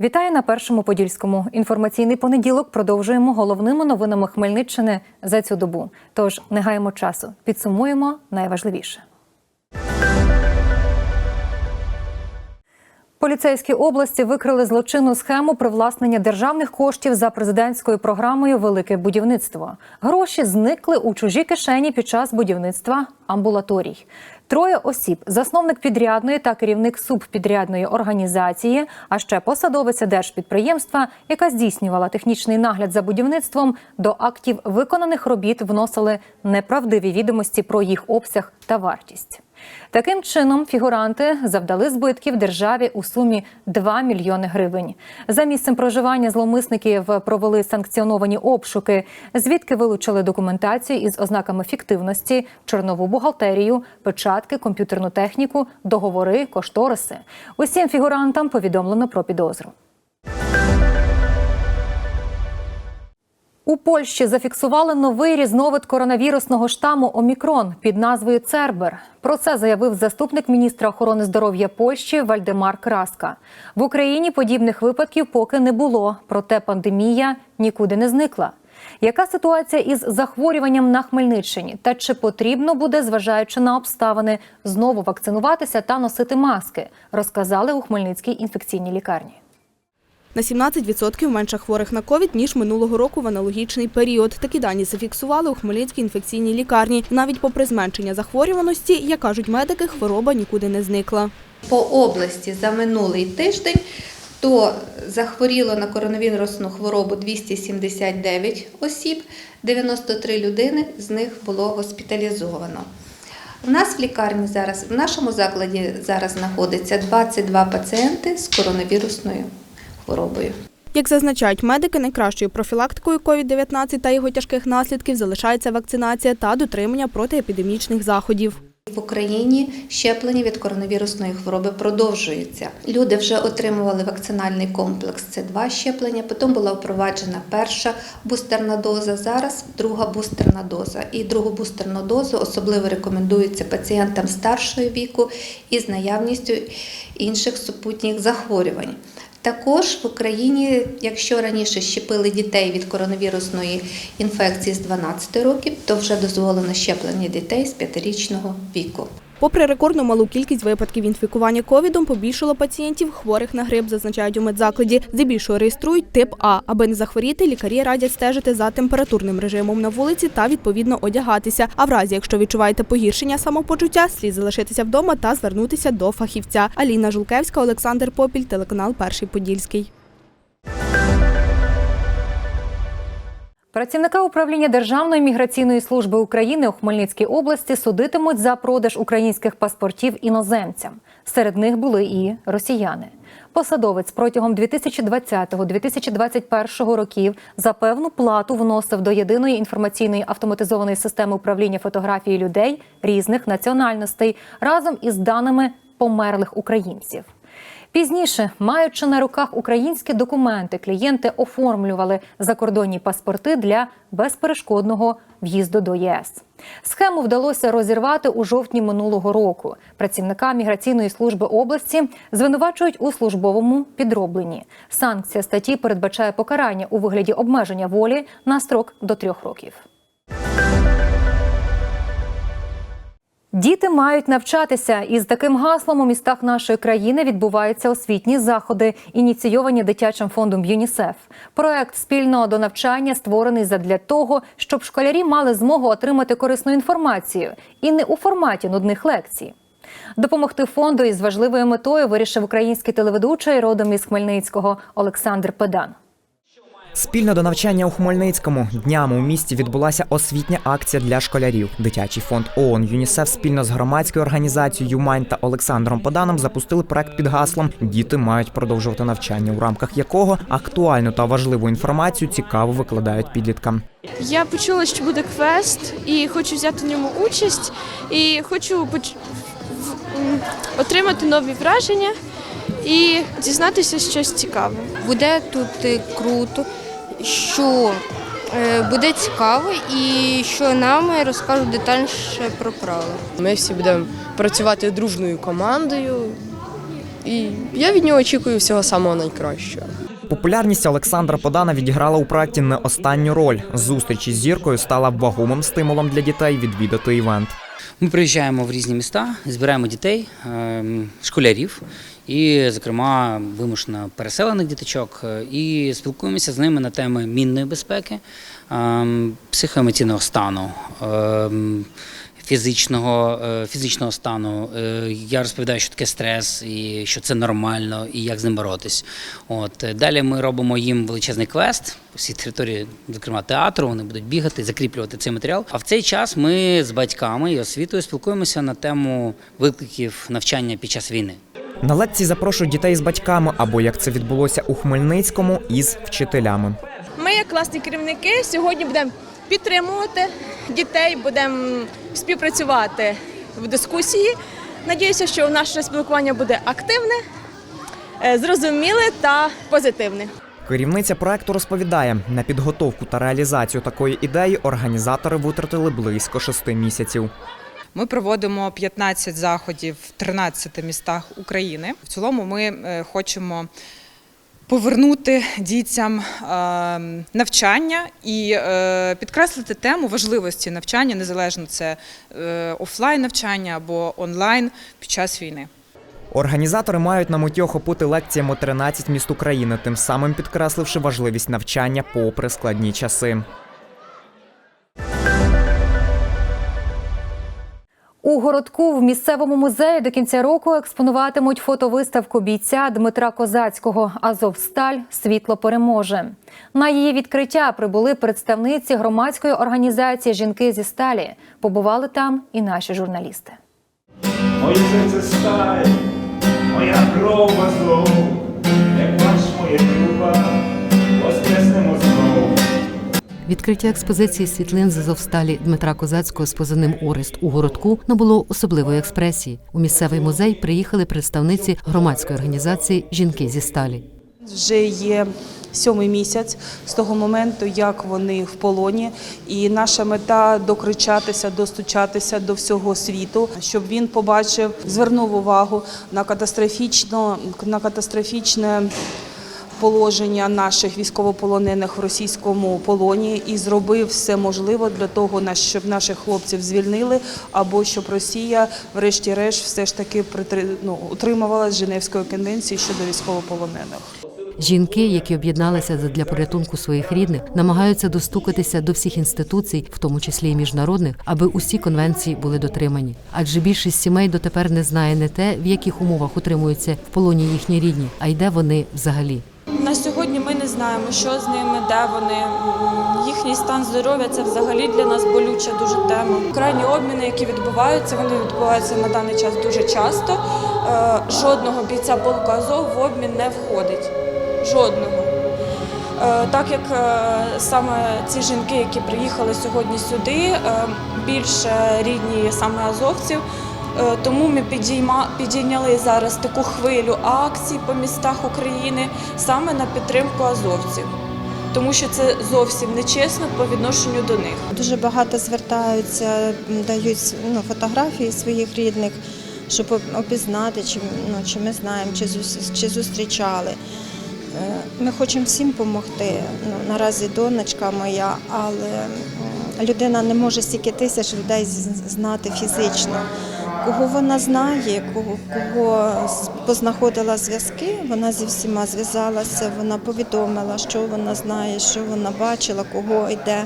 Вітаю на першому подільському. Інформаційний понеділок продовжуємо головними новинами Хмельниччини за цю добу. Тож не гаємо часу. Підсумуємо найважливіше. Поліцейські області викрили злочинну схему привласнення державних коштів за президентською програмою Велике будівництво. Гроші зникли у чужі кишені під час будівництва амбулаторій. Троє осіб, засновник підрядної та керівник субпідрядної організації, а ще посадовиця держпідприємства, яка здійснювала технічний нагляд за будівництвом, до актів виконаних робіт вносили неправдиві відомості про їх обсяг та вартість. Таким чином, фігуранти завдали збитків державі у сумі 2 мільйони гривень. За місцем проживання зловмисників провели санкціоновані обшуки, звідки вилучили документацію із ознаками фіктивності, чорнову бухгалтерію, печатки, комп'ютерну техніку, договори, кошториси. Усім фігурантам повідомлено про підозру. У Польщі зафіксували новий різновид коронавірусного штаму Омікрон під назвою Цербер. Про це заявив заступник міністра охорони здоров'я Польщі Вальдемар Краска. В Україні подібних випадків поки не було, проте пандемія нікуди не зникла. Яка ситуація із захворюванням на Хмельниччині? Та чи потрібно буде, зважаючи на обставини, знову вакцинуватися та носити маски? Розказали у Хмельницькій інфекційній лікарні. На 17% менше хворих на ковід, ніж минулого року в аналогічний період. Такі дані зафіксували у Хмельницькій інфекційній лікарні. Навіть попри зменшення захворюваності, як кажуть медики, хвороба нікуди не зникла. По області за минулий тиждень то захворіло на коронавірусну хворобу 279 осіб, 93 людини з них було госпіталізовано. У нас в лікарні зараз, в нашому закладі зараз знаходиться 22 пацієнти з коронавірусною хворобою. Як зазначають медики, найкращою профілактикою COVID-19 та його тяжких наслідків залишається вакцинація та дотримання протиепідемічних заходів. В Україні щеплення від коронавірусної хвороби продовжується. Люди вже отримували вакцинальний комплекс. Це два щеплення. Потім була впроваджена перша бустерна доза. Зараз друга бустерна доза. І другу бустерну дозу особливо рекомендується пацієнтам старшого віку із наявністю інших супутніх захворювань. Також в Україні, якщо раніше щепили дітей від коронавірусної інфекції з 12 років, то вже дозволено щеплення дітей з 5-річного віку. Попри рекордну малу кількість випадків інфікування ковідом, побільшало пацієнтів хворих на грип, зазначають у медзакладі. Здебільшого реєструють тип А. Аби не захворіти, лікарі радять стежити за температурним режимом на вулиці та відповідно одягатися. А в разі, якщо відчуваєте погіршення самопочуття, слід залишитися вдома та звернутися до фахівця. Аліна Жулкевська, Олександр Попіль, телеканал Перший Подільський. Працівника управління Державної міграційної служби України у Хмельницькій області судитимуть за продаж українських паспортів іноземцям. Серед них були і росіяни. Посадовець протягом 2020-2021 років за певну плату вносив до єдиної інформаційної автоматизованої системи управління фотографії людей різних національностей разом із даними померлих українців. Пізніше, маючи на руках українські документи, клієнти оформлювали закордонні паспорти для безперешкодного в'їзду до ЄС. Схему вдалося розірвати у жовтні минулого року. Працівника міграційної служби області звинувачують у службовому підробленні. Санкція статті передбачає покарання у вигляді обмеження волі на строк до трьох років. Діти мають навчатися, і з таким гаслом у містах нашої країни відбуваються освітні заходи, ініційовані дитячим фондом ЮНІСЕФ. Проект спільного до навчання створений задля того, щоб школярі мали змогу отримати корисну інформацію і не у форматі нудних лекцій. Допомогти фонду із важливою метою вирішив український телеведучий родом із Хмельницького Олександр Педан. Спільно до навчання у Хмельницькому днями у місті відбулася освітня акція для школярів. Дитячий фонд ООН ЮНІСЕФ спільно з громадською організацією «Юмань» та Олександром Поданом запустили проект під гаслом Діти мають продовжувати навчання, у рамках якого актуальну та важливу інформацію цікаво викладають підліткам. Я почула, що буде квест, і хочу взяти в ньому участь, і хочу отримати нові враження і дізнатися щось цікаве. Буде тут е, круто, що е, буде цікаво і що нам розкажуть детальніше про правила. Ми всі будемо працювати дружною командою І я від нього очікую всього самого найкращого. Популярність Олександра Подана відіграла у проєкті не останню роль. Зустріч із зіркою стала вагомим стимулом для дітей відвідати івент. Ми приїжджаємо в різні міста, збираємо дітей, ем, школярів і, зокрема, вимушено переселених діточок, е, і спілкуємося з ними на теми мінної безпеки, ем, психоемоційного стану. ем, Фізичного, е, фізичного стану Е, я розповідаю, що таке стрес, і що це нормально, і як з ним боротись. От далі ми робимо їм величезний квест по всій території, зокрема театру. Вони будуть бігати, закріплювати цей матеріал. А в цей час ми з батьками і освітою спілкуємося на тему викликів навчання під час війни. На лекції запрошують дітей з батьками або як це відбулося у Хмельницькому із вчителями. Ми, як класні керівники, сьогодні будемо підтримувати дітей, будемо співпрацювати в дискусії. Надіюся, що наше спілкування буде активне, е, зрозуміле та позитивне. Керівниця проекту розповідає, на підготовку та реалізацію такої ідеї організатори витратили близько шести місяців. Ми проводимо 15 заходів в 13 містах України. В цілому ми е, хочемо повернути дітям е, навчання і е, підкреслити тему важливості навчання, незалежно це офлайн навчання або онлайн під час війни. Організатори мають на меті охопити лекціями 13 міст України, тим самим підкресливши важливість навчання попри складні часи. У городку в місцевому музеї до кінця року експонуватимуть фотовиставку бійця Дмитра Козацького Азовсталь Світло переможе. На її відкриття прибули представниці громадської організації Жінки зі сталі. Побували там і наші журналісти. Моє серце сталь, моя кров знов, як плач моє люба, воскреснемо. Відкриття експозиції світлин з Азовсталі Дмитра Козацького з позивним Орест у городку набуло особливої експресії. У місцевий музей приїхали представниці громадської організації Жінки зі сталі. Вже є сьомий місяць з того моменту, як вони в полоні, і наша мета докричатися, достучатися до всього світу, щоб він побачив, звернув увагу на катастрофічно на катастрофічне. Положення наших військовополонених в російському полоні і зробив все можливе для того, щоб наших хлопців звільнили, або щоб Росія, врешті-решт, все ж таки ну, утримувалась Женевської конвенції щодо військовополонених. Жінки, які об'єдналися для порятунку своїх рідних, намагаються достукатися до всіх інституцій, в тому числі і міжнародних, аби усі конвенції були дотримані. Адже більшість сімей дотепер не знає не те, в яких умовах утримуються в полоні їхні рідні, а й де вони взагалі. На сьогодні ми не знаємо, що з ними, де вони. Їхній стан здоров'я це взагалі для нас болюча дуже тема. Крайні обміни, які відбуваються, вони відбуваються на даний час дуже часто. Е, Жодного бійця полку Азов в обмін не входить. Жодного. Е, Так як е, саме ці жінки, які приїхали сьогодні сюди, більше рідні саме азовців, Тому ми підійняли зараз таку хвилю акцій по містах України саме на підтримку азовців, тому що це зовсім нечесно по відношенню до них. Дуже багато звертаються, дають ну, фотографії своїх рідних, щоб опізнати, чи, ну, чи ми знаємо, чи, чи зустрічали. Е, Ми хочемо всім допомогти. Ну, наразі донечка моя, але людина не може стільки тисяч людей знати фізично. Кого вона знає, кого, кого познаходила зв'язки, вона зі всіма зв'язалася, вона повідомила, що вона знає, що вона бачила, кого йде.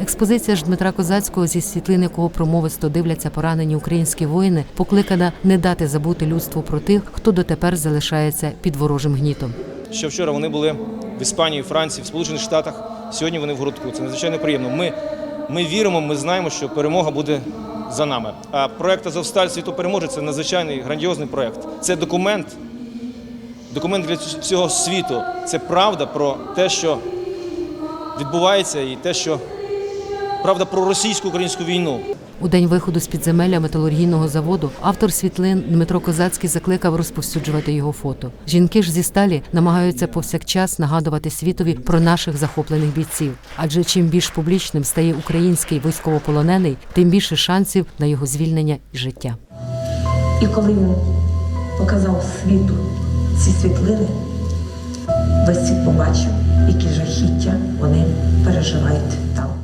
Експозиція ж Дмитра Козацького зі світлин, якого промовисто дивляться поранені українські воїни, покликана не дати забути людству про тих, хто дотепер залишається під ворожим гнітом. Що вчора вони були в Іспанії, Франції, в Сполучених Штатах, сьогодні вони в городку. Це надзвичайно приємно. Ми, ми віримо, ми знаємо, що перемога буде за нами. А проект Азовсталь світу переможе це надзвичайний грандіозний проект. Це документ, документ для всього світу. Це правда про те, що відбувається, і те, що правда про російсько-українську війну. У день виходу з підземелля металургійного заводу автор світлин Дмитро Козацький закликав розповсюджувати його фото. Жінки ж зі сталі намагаються повсякчас нагадувати світові про наших захоплених бійців. Адже чим більш публічним стає український військовополонений, тим більше шансів на його звільнення і життя. І коли він показав світу ці світлини, весь світ побачив, які жахіття вони переживають там.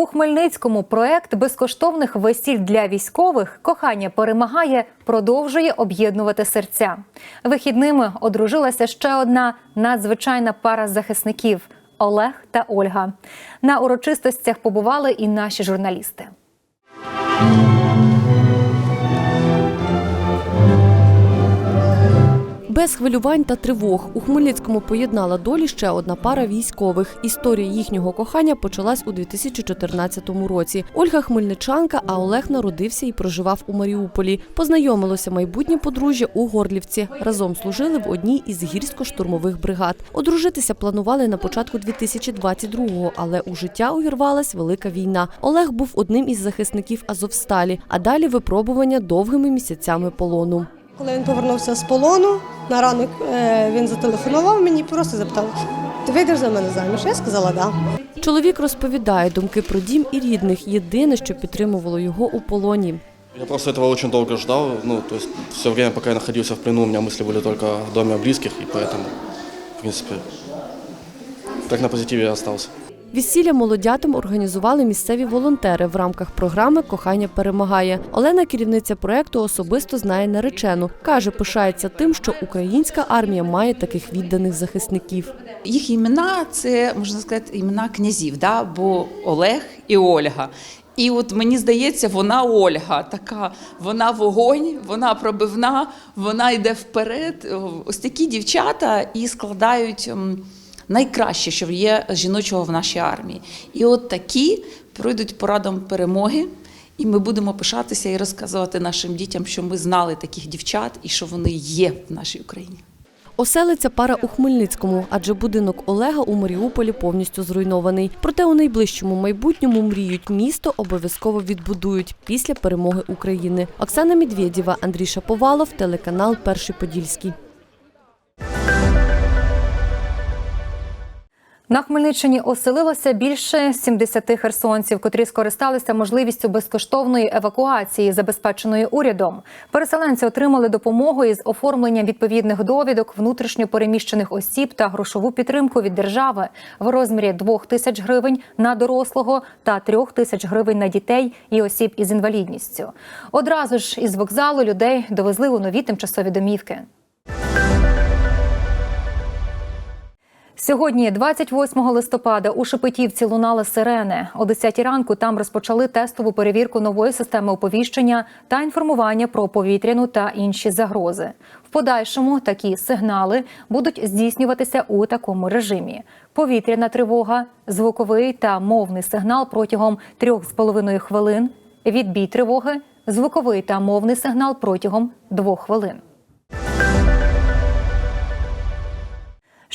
У Хмельницькому проект безкоштовних весіль для військових Кохання перемагає продовжує об'єднувати серця. Вихідними одружилася ще одна надзвичайна пара захисників Олег та Ольга. На урочистостях побували і наші журналісти. Без хвилювань та тривог у Хмельницькому поєднала долі ще одна пара військових. Історія їхнього кохання почалась у 2014 році. Ольга хмельничанка, а Олег народився і проживав у Маріуполі. Познайомилося майбутнє подружжя у Горлівці. Разом служили в одній із гірсько-штурмових бригад. Одружитися планували на початку 2022-го, але у життя увірвалась велика війна. Олег був одним із захисників Азовсталі, а далі випробування довгими місяцями полону. Коли він повернувся з полону, на ранок е, він зателефонував мені, просто запитав: ти вийдеш за мене заміж? Я сказала, да. Чоловік розповідає, думки про дім і рідних єдине, що підтримувало його у полоні. Я просто этого очень долго ждал. Ну, то есть все время, пока я находился в плену, у меня мысли были только о доме, о близких, и поэтому, в принципе, так на позитиве я остался. Весілля молодятам організували місцеві волонтери в рамках програми Кохання перемагає. Олена, керівниця проекту, особисто знає наречену. каже, пишається тим, що українська армія має таких відданих захисників. Їх імена це можна сказати імена князів, да? бо Олег і Ольга. І от мені здається, вона Ольга, така вона вогонь, вона пробивна, вона йде вперед. Ось такі дівчата і складають найкраще, що є жіночого в нашій армії. І от такі пройдуть порадом перемоги. І ми будемо пишатися і розказувати нашим дітям, що ми знали таких дівчат і що вони є в нашій Україні. Оселиться пара у Хмельницькому, адже будинок Олега у Маріуполі повністю зруйнований. Проте у найближчому майбутньому мріють місто обов'язково відбудують після перемоги України. Оксана Медведєва, Андрій Шаповалов, телеканал Перший Подільський. На Хмельниччині оселилося більше 70 херсонців, котрі скористалися можливістю безкоштовної евакуації, забезпеченої урядом. Переселенці отримали допомогу із оформленням відповідних довідок внутрішньо переміщених осіб та грошову підтримку від держави в розмірі 2 тисяч гривень на дорослого та 3 тисяч гривень на дітей і осіб із інвалідністю. Одразу ж із вокзалу людей довезли у нові тимчасові домівки. Сьогодні, 28 листопада, у Шепетівці лунали сирени. О 10 ранку там розпочали тестову перевірку нової системи оповіщення та інформування про повітряну та інші загрози. В подальшому такі сигнали будуть здійснюватися у такому режимі: повітряна тривога, звуковий та мовний сигнал протягом 3,5 хвилин, відбій тривоги, звуковий та мовний сигнал протягом 2 хвилин.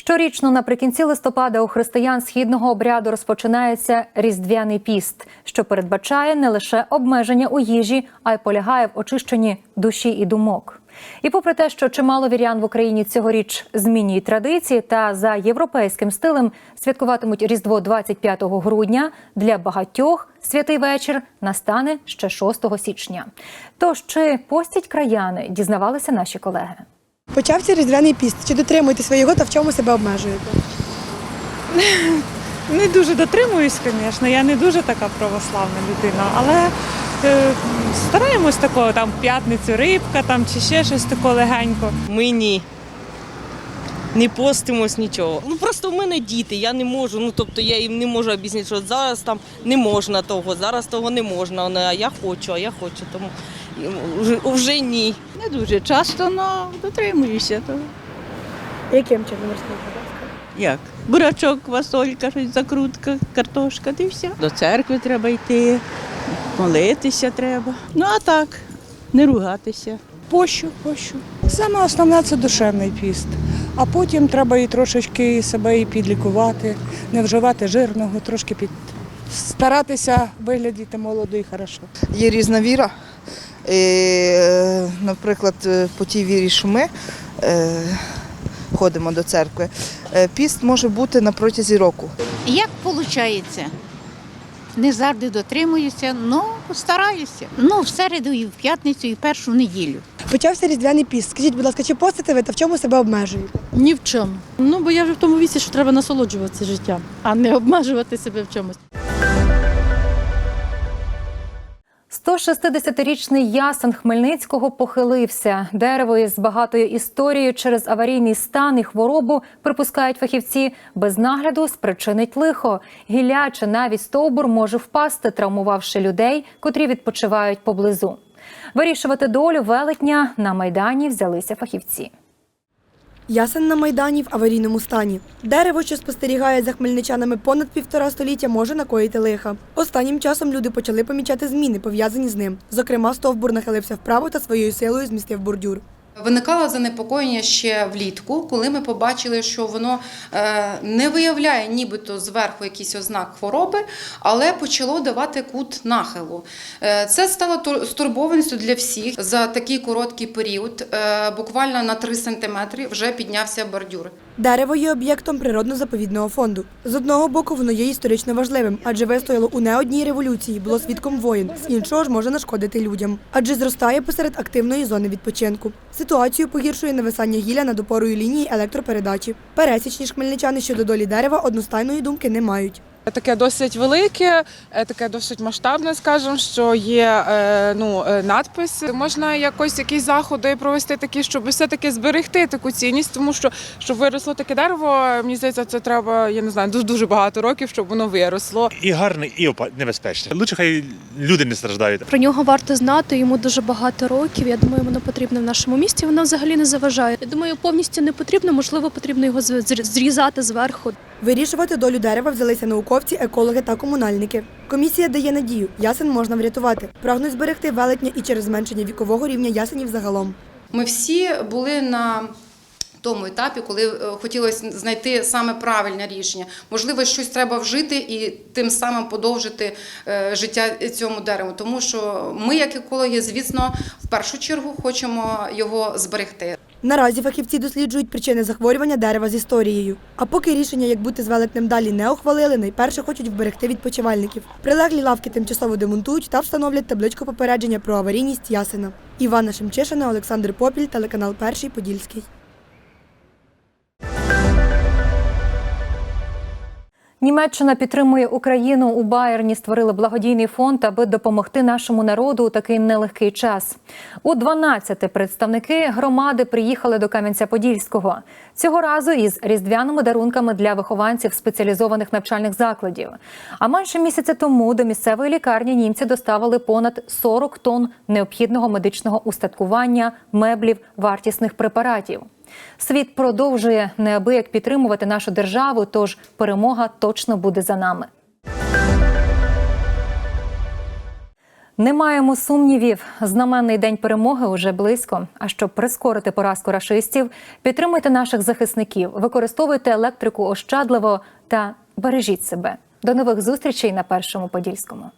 Щорічно наприкінці листопада у християн східного обряду розпочинається різдвяний піст, що передбачає не лише обмеження у їжі, а й полягає в очищенні душі і думок. І попри те, що чимало вірян в Україні цьогоріч змінюють традиції та за європейським стилем святкуватимуть Різдво 25 грудня, для багатьох святий вечір настане ще 6 січня. Тож чи постять краяни, дізнавалися наші колеги. Почався різдвяний піст. Чи дотримуєтеся ви його та в чому себе обмежуєте? Не дуже дотримуюсь, звісно. Я не дуже така православна людина, але е, стараємось такого там в п'ятницю рибка там чи ще щось таке легенько. Ми ні. Не постимось нічого. Ну просто в мене діти, я не можу. Ну тобто я їм не можу об'яснити, що зараз там не можна того, зараз того не можна. А я хочу, а я хочу, тому вже, вже ні. Не дуже часто, але дотримуюся того. Яким чином ласка? Як? Бурачок, квасолька, щось закрутка, картошка, ти все. До церкви треба йти, молитися треба. Ну а так, не ругатися. Пощу, пощу. Саме основне це душевний піст. А потім треба і трошечки себе і підлікувати, не вживати жирного, трошки під, старатися виглядіти молодо і хорошо. Є різна віра. Е, Наприклад, е, по тій вірі, що ми е, ходимо до церкви, е, піст може бути на протязі року. Як виходить? Не завжди дотримуюся, але стараюся. Ну, в середу і в п'ятницю, і в першу неділю. Почався різдвяний піст. Скажіть, будь ласка, чи постите ви та в чому себе обмежуєте? Ні в чому. Ну бо я вже в тому віці, що треба насолоджуватися життям, а не обмежувати себе в чомусь. 160-річний ясен Хмельницького похилився. Дерево із багатою історією через аварійний стан і хворобу, припускають фахівці, без нагляду спричинить лихо. Гілля чи навіть стовбур може впасти, травмувавши людей, котрі відпочивають поблизу. Вирішувати долю велетня на майдані взялися фахівці. Ясен на Майдані в аварійному стані. Дерево, що спостерігає за хмельничанами понад півтора століття, може накоїти лиха. Останнім часом люди почали помічати зміни, пов'язані з ним. Зокрема, стовбур нахилився вправо та своєю силою змістив бордюр. Виникало занепокоєння ще влітку, коли ми побачили, що воно е, не виявляє нібито зверху якийсь ознак хвороби, але почало давати кут нахилу. Е, Це стало тур- стурбованістю для всіх. За такий короткий період, е, буквально на 3 сантиметри, вже піднявся бордюр. Дерево є об'єктом природно-заповідного фонду. З одного боку, воно є історично важливим, адже вистояло у не одній революції, було свідком воїн. З іншого ж може нашкодити людям, адже зростає посеред активної зони відпочинку. Ситуацію погіршує нависання гілля над опорою лінії електропередачі. Пересічні хмельничани щодо долі дерева одностайної думки не мають. Таке досить велике, е, таке досить масштабне, скажімо, що є е, ну, е, надпис. Можна якось якісь заходи провести такі, щоб все-таки зберегти таку цінність, тому що щоб виросло таке дерево, мені здається, це треба, я не знаю, дуже дуже багато років, щоб воно виросло. І гарний, і опа- небезпечний. Лучше хай люди не страждають. Про нього варто знати. Йому дуже багато років. Я думаю, воно потрібно в нашому місті. Воно взагалі не заважає. Я думаю, повністю не потрібно. Можливо, потрібно його зрізати зверху. Вирішувати долю дерева взялися науковці, екологи та комунальники. Комісія дає надію, ясен можна врятувати. Прагнуть зберегти велетня і через зменшення вікового рівня ясенів загалом. Ми всі були на тому етапі, коли е, хотілося знайти саме правильне рішення. Можливо, щось треба вжити і тим самим подовжити е, життя цьому дереву. Тому що ми, як екологи, звісно, в першу чергу хочемо його зберегти. Наразі фахівці досліджують причини захворювання дерева з історією. А поки рішення, як бути з велетнем далі, не ухвалили, найперше хочуть вберегти відпочивальників. Прилеглі лавки тимчасово демонтують та встановлять табличку попередження про аварійність ясена. Івана Шемчишина, Олександр Попіль, телеканал Перший Подільський. Німеччина підтримує Україну у Байерні. Створили благодійний фонд, аби допомогти нашому народу у такий нелегкий час. У 12 представники громади приїхали до Кам'янця-Подільського. Цього разу із різдвяними дарунками для вихованців спеціалізованих навчальних закладів. А менше місяця тому до місцевої лікарні німці доставили понад 40 тонн необхідного медичного устаткування, меблів, вартісних препаратів. Світ продовжує неабияк підтримувати нашу державу, тож перемога точно буде за нами. Не маємо сумнівів. Знаменний день перемоги уже близько. А щоб прискорити поразку рашистів, підтримуйте наших захисників, використовуйте електрику ощадливо та бережіть себе. До нових зустрічей на першому подільському.